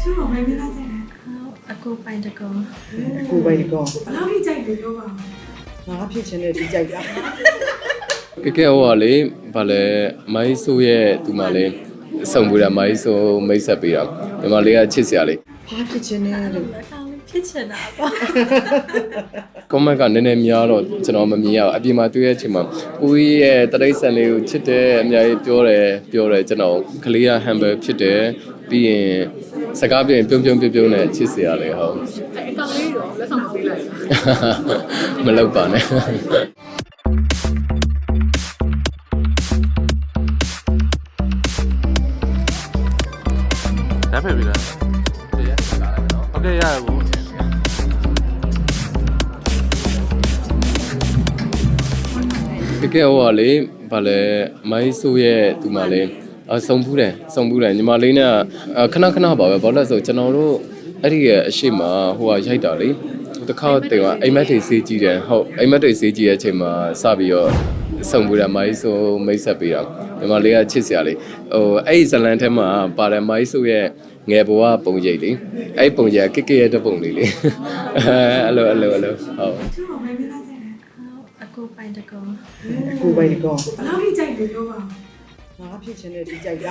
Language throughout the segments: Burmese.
ကျတော့ဘယ်မင်းသားကြိုက်လဲအကိုပိုင်တကောကိုပိုင်ကောဘယ်လောက်ထိကြိုက်လဲပြောပါဦးငါဖြစ်ချင်တဲ့ဒီကြိုက်တာကကဲဟိုကလေဗာလဲမိုင်းဆိုးရဲ့သူမလေးစုံပူတာမိုင်းဆိုးမိတ်ဆက်ပေးတာဒီမလေးကချစ်စရာလေးဘာဖြစ်ချင်လဲလို့အကောင်လေးဖြစ်ချင်တာပေါ့ကွန်မန့်ကနည်းနည်းများတော့ကျွန်တော်မမြင်ရဘူးအပြင်မှာတွေ့ရတဲ့အချိန်မှာကိုကြီးရဲ့တရိတ်ဆန်လေးကိုချစ်တယ်အများကြီးပြောတယ်ပြောတယ်ကျွန်တော်ကလေးက humble ဖြစ်တယ်ပြီးရင် စကားပြင်ပြုံးပြုံးပြုံးပြုံးနဲ့ချစ်စရာလေဟုတ်အကောင်လေးရောလက်ဆောင်မပေးလိုက်မလောက်ပါနဲ့ဒါပဲပြီလားဟုတ်ကဲ့ရတယ်ဗျတကယ်ဟောလေဗာလဲမိုင်းဆိုးရဲ့ဒီမှာလဲ အဆုံဘူးတယ်ဆုံဘူးတယ်ညီမလေးနဲ့အခဏခဏပါပဲဘာလို့လဲဆိုကျွန်တော်တို့အဲ့ဒီရဲ့အရှိမဟိုကရိုက်တာလေတစ်ခါတည်းကအိမ်မက်တွေစေးကြည့်တယ်ဟုတ်အိမ်မက်တွေစေးကြည့်ရဲ့အချိန်မှာစပြီးတော့ဆုံဘူးတယ်မိုင်းဆိုးမိတ်ဆက်ပေးတာညီမလေးကချစ်စရာလေးဟိုအဲ့ဒီဇလန်ထဲမှာပါတယ်မိုင်းဆိုးရဲ့ငယ်ဘဝပုံရိပ်လေအဲ့ဒီပုံရိပ်ကကကရဲ့တပုံလေးလေအဲ့လိုအဲ့လိုအဲ့လိုဟုတ်ကျတော့ဘယ်မင်းသားကြိုက်လဲအကိုပိုင်တကောကိုပိုင်ကောဘယ်လောက်ထိကြိုက်လဲပြောပါဦး ငါဖြစ်ချင်တဲ့ဒီကြိုက်တာ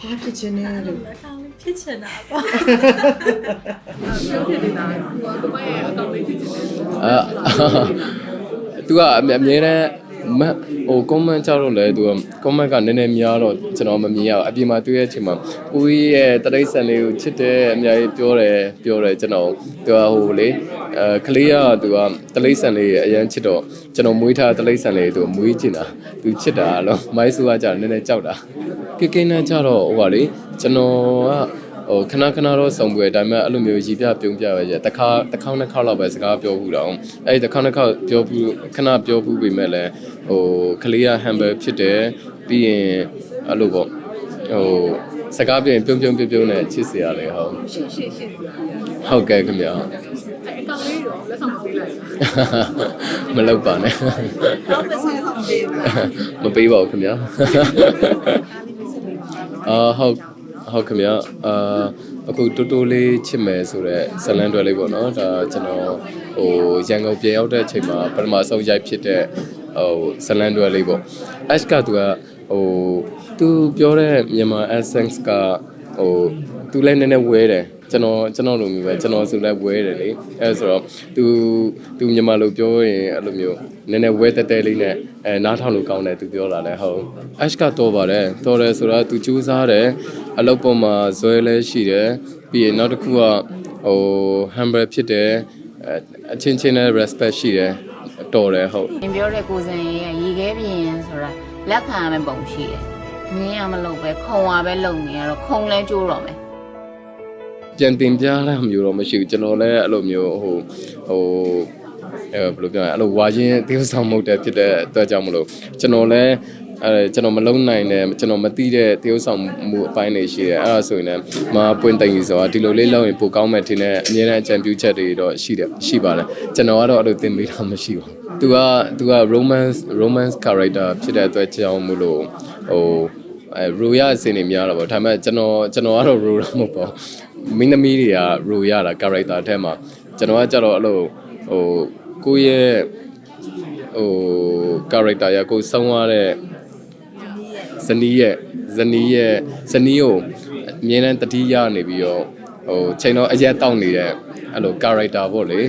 ဘာဖြစ်ချင်လဲလို့အကောင်လေးဖြစ်ချင်တာပေါ့ပြောဖြစ်နေတာကကိုမရဲ့အကောင်လေးဖြစ်ချင်တယ်အာသူကအမြဲအမြဲတမ်းမတ်ဟို comment ကြတော့လေသူက comment ကနည်းနည်းများတော့ကျွန်တော်မမြင်ရဘူးအပြင်မှာတွေ့ရတဲ့အချိန်မှာကိုကြီးရဲ့တရိတ်ဆန်လေးကိုချစ်တယ်အများကြီးပြောတယ်ပြောတယ်ကျွန်တော်သူကဟိုလေ အဲကလေးကသူကတရိတ်ဆန်လေးအရန်ချစ်တော့ကျွန်တော်မွေးထားတရိတ်ဆန်လေးသူမွေးချင်တာသူချစ်တာအလုံးမိုင်းဆူကကြာနည်းနည်းကြောက်တာကိကိနဲ့ကြတော့ဟိုပါလေကျွန်တော်ကဟိုခဏခဏတော့စုံပွဲဒါပေမဲ့အဲ့လိုမျိုးရည်ပြပြုံးပြပဲကြတခါတစ်ခေါက်နှစ်ခေါက်လောက်ပဲစကားပြောဘူးတော့အဲ့ဒီတစ်ခေါက်နှစ်ခေါက်ပြောဘူးခဏပြောဘူးပေမဲ့လည်းဟိုကလေးက humble ဖြစ်တယ်ပြီးရင်အဲ့လိုပေါ့ဟိုစကားပြောရင်ပြုံးပြုံးပြုံးပြုံးနဲ့ချစ်စရာလေဟုတ်ရှင်းရှင်းရှင်းဟုတ်ကဲ့ခင်ဗျာအဲအကောင် လေးတော့လက်ဆောင်မပေးလိုက်ဘူးမလောက်ပါနဲ့တော့လက်ဆောင်မပေးဘူးမပေးပါဘူးခင်ဗျာအာဟုတ်ဟုတ်ခင်ဗျာအာအခုတိုးတိုးလေးချစ်မယ်ဆိုတော့ဇလန်တွဲလေးပေါ့နော်ဒါကျွန်တော်ဟိုရန်ကုန်ပြန်ရောက်တဲ့အချိန်မှာပထမဆုံးရိုက်ဖြစ်တဲ့ဟိုဇလန်တွဲလေးပေါ့ Ash ကသူကဟိုသူပြောတဲ့မြန်မာ essence ကဟိုသူလည်းနည်းနည်းဝဲတယ် ကျွန်တော်ကျွန်တော်လိုမျိုးပဲကျွန်တော်ဆိုလည်းဝဲတယ်လေအဲဆိုတော့ तू तू မြန်မာလိုပြောရင်အဲ့လိုမျိုးနည်းနည်းဝဲတက်တက်လေးနဲ့အဲနားထောင်လို့ကောင်းတယ် तू ပြောလာတယ်ဟုတ် Ash ကတော့ပါတယ်တော်တယ်ဆိုတော့ तू ကြိုးစားတယ်အလုပ်ပေါ်မှာဇွဲလဲရှိတယ်ပြီးရင်နောက်တစ်ခုကဟို humble ဖြစ်တယ်အဲအချင်းချင်းနဲ့ respect ရှိတယ်တော်တယ်ဟုတ် ။ပြောတဲ့ကိုစင်ရဲ့ရေခဲပြင်းဆိုတာလက်ခံရမယ့်ပုံရှိတယ်။မြင်းရမလို့ပဲခုံရပဲလုံနေရတော့ခုံလဲကျိုးတော့မယ် ပြန်တင်ပြတာမျိုးတော့မရှိဘူးကျွန်တော်လည်းအဲ့လိုမျိုးဟိုဟိုအဲဘယ်လိုပြောရလဲအဲ့လိုဝါရင်သေဆောင်မှုတဲ့ဖြစ်တဲ့အတွက်ကြောင့်မလို့ကျွန်တော်လည်းအဲကျွန်တော်မလုံနိုင်တဲ့ကျွန်တော်မသိတဲ့သေဆောင်မှုအပိုင်းတွေရှိတယ်အဲ့ဒါဆိုရင်လည်းမပွင့်တိုင်ကြီးဆိုတာဒီလိုလေးလုပ်ရင်ပိုကောင်းမယ်ထင်တဲ့အမြဲတမ်းအကြံပြုချက်တွေတော့ရှိတယ်ရှိပါတယ်ကျွန်တော်ကတော့အဲ့လိုသင်ပေးတာမရှိပါဘူးသူကသူက romance romance character ဖြစ်တဲ့အတွက်ကြောင့်မလို့ဟိုအဲရိုရအစင်းနေများတော့ဗောဒါပေမဲ့ကျွန်တော်ကျွန်တော်ကတော့ရိုတာမဟုတ်ပါဘူး မင်းသမီးတွေကရိုရတာ character အထက်မှာကျွန်တော်ကကြတော့အဲ့လိုဟိုကိုယ့်ရဲ့ဟို character ရကိုယ်ဆုံးရတဲ့ဇနီးရဲ့ဇနီးရဲ့ဇနီးကိုအမြဲတမ်းတတိယနေပြီးတော့ဟိုချိန်တော့အရက်တောက်နေတဲ့အဲ့လို character ပေါ့လေ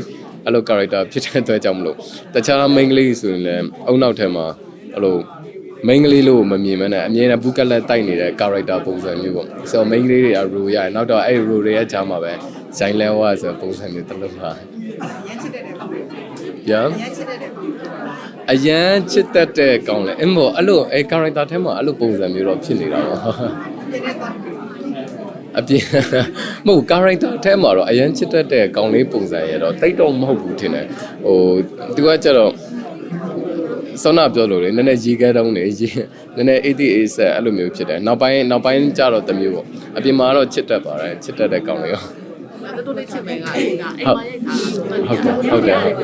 အဲ့လို character ဖြစ်တဲ့အတွက်ကြောင့်မလို့တခြား main ကလေးဆိုရင်လည်းအုံနောက်ထဲမှာအဲ့လို main ကလေးလို့မမြင်မနဲ့အမြဲတမ်းဘူးကလက်တိုက်နေတဲ့ character ပုံစံမျိုးပေါ့ဆိုတော့ main ကလေးတွေက role ရတယ်နောက်တော့အဲ့ role တွေရဲ့ကြားမှာပဲဇိုင်းလဲဝါဆိုပုံစံမျိုးတစ်လုံးပါရမ်းချစ်တဲ့တဲ့ကောင်လေးဗျာရမ်းချစ်တဲ့တဲ့ကောင်လေးအရန်ချစ်တတ်တဲ့ကောင်းလေအမေအဲ့လိုအဲ character ထဲမှာအဲ့လိုပုံစံမျိုးတော့ဖြစ်နေတာပါပြတဲ့ကောင်အပြင်မဟုတ် character ထဲမှာတော့အရန်ချစ်တတ်တဲ့ကောင်းလေးပုံစံရတော့တိတ်တော့မဟုတ်ဘူးထင်တယ်ဟိုသူကကြတော့ စောနာပြောလို့လေနည်းနည်းရေခဲတုံးနေရေနည်းနည်း88ဆက်အဲ့လိုမျိုးဖြစ်တယ်နောက်ပိုင်းနောက်ပိုင်းကျတော့တစ်မျိုးပေါ့အပြင်မှာတော့ချစ်တတ်ပါတယ်ချစ်တတ်တဲ့ကောင်းလေးရောတော်တော်လေးချစ်မယ်ကအိမ်ကအိမ်မရိုက်ထားတာဟုတ်ကဲ့ဟုတ်ကဲ့ဟုတ်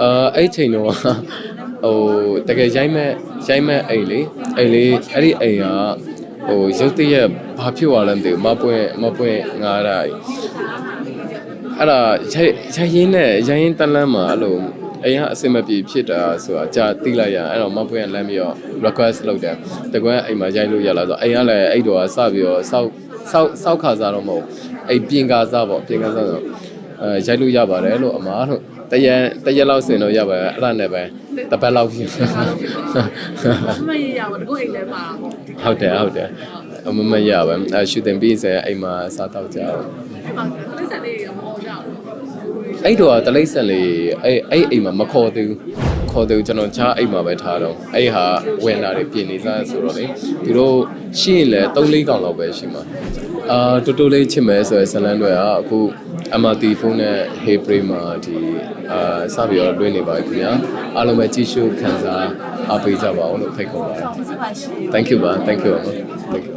အာအဲ့ချိန်တော့ဟိုတကယ်ရိုက်မဲ့ရိုက်မဲ့အိမ်လေအိမ်လေးအဲ့ဒီအိမ်ကဟဟိုရုပ်တရက်ဘာဖြစ်သွားလဲမသိဘူးမပွင့်မပွင့်ငါရတာအဲ့ဒါရိုက်ရိုက်ရင်းနဲ့ရိုက်ရင်းတန်းလန်းမှာအဲ့လို အိမ်ကအစင်မပြေဖြစ်တာဆိုတာကြာတိလိုက်ရအဲ့တော့မပွင့်ကလမ်းပြီးတော့ request လုပ်တယ်တကွန်းအိမ်မှာရိုက်လို့ရလားဆိုအိမ်ကလည်းအဲ့တော့စပြီးတော့စောက်စောက်စောက်ခါစားတော့မဟုတ်အိမ်ပြင်ကားစားပေါ့ပြင်ကားစားဆိုအဲရိုက်လို့ရပါတယ်လို့အမားတို့တရက်တရက်လောက်စင်တော့ရပါတယ်အဲ့ဒါနဲ့ပဲတပတ်လောက်ဖြစ်မရရပါဘူးအိမ်ထဲမှာပေါ့ဟုတ်တယ်ဟုတ်တယ်အမမရပါဘူးအဲရှူတင်ပြီးစအိမ်မှာစားတော့ကြအောင်ဟုတ်တယ်ဆက်လေးရောမောရအောင် အဲ့တော့တလိမ့်ဆန်လေးအဲ့အဲ့အိမ်မှာမခေါ်သေးဘူးခေါ်သေးဘူးကျွန်တော်ချားအိမ်မှာပဲထားတော့အဲ့ဟာဝင်လာတယ်ပြင်နေစားဆိုတော့လေသူတို့ရှိရင်လည်း3လေးကောင်လောက်ပဲရှိမှာအာတူတူလေးချစ်မယ်ဆိုရယ်ဇလန်တွေကအခု MRT ဖုန်းနဲ့ Hey Pray မှာဒီအာစပြီးတော့တွင်းနေပါပြီခင်ဗျာအားလုံးပဲကြည့်ရှုခံစားအားပေးကြပါအောင်လို့ဖိတ်ခေါ်ပါတယ် Thank you ပါ Thank you ပါ Thank you